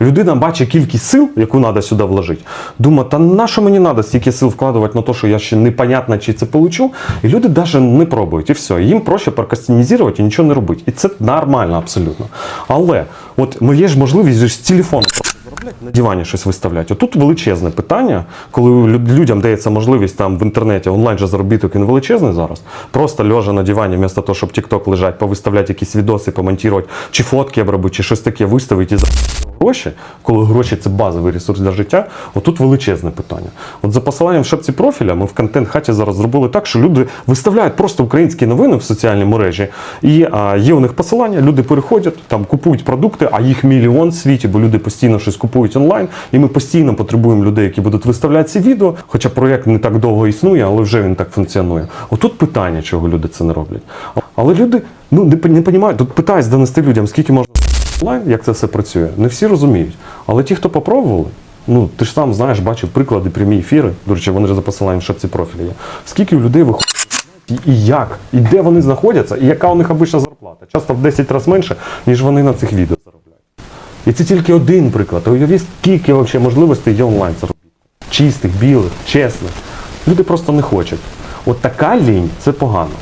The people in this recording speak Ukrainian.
Людина бачить кількість сил, яку треба сюди вложити. Думає, та на що мені треба стільки сил вкладувати на те, що я ще непонятно, чи це получу. І люди навіть не пробують, і все. Їм проще прокастинізувати і нічого не робити. І це нормально абсолютно. Але от ну, є ж можливість з телефону на дивані щось виставляти. Отут величезне питання, коли людям дається можливість там в інтернеті онлайн же заробіток він величезний зараз. Просто лежа на дивані, вместо того, щоб TikTok лежать, повиставляти якісь відоси, помонтувати, чи фотки обробити, чи щось таке виставити і за гроші, коли гроші це базовий ресурс для життя, отут величезне питання. От за посиланням в шапці профіля ми в контент хаті зараз зробили так, що люди виставляють просто українські новини в соціальній мережі, і а, є у них посилання, люди переходять, там купують продукти, а їх мільйон в світі, бо люди постійно щось купують онлайн, і ми постійно потребуємо людей, які будуть виставляти ці відео. Хоча проєкт не так довго існує, але вже він так функціонує. Отут питання, чого люди це не роблять. Але люди ну не, не розуміють, тут питають донести людям, скільки можна онлайн, як це все працює, не всі розуміють. Але ті, хто попробували, ну ти ж сам знаєш, бачив приклади, прямі ефіри. До речі, вони ж за посиланням в шапці профіля є. Скільки у людей виходить і, як, і де вони знаходяться, і яка у них обична зарплата. Часто в 10 разів менше, ніж вони на цих відео. І це тільки один приклад. Уявіть, скільки вообще можливостей є онлайн заробітку. Чистих, білих, чесних. Люди просто не хочуть. От така лінь це погано.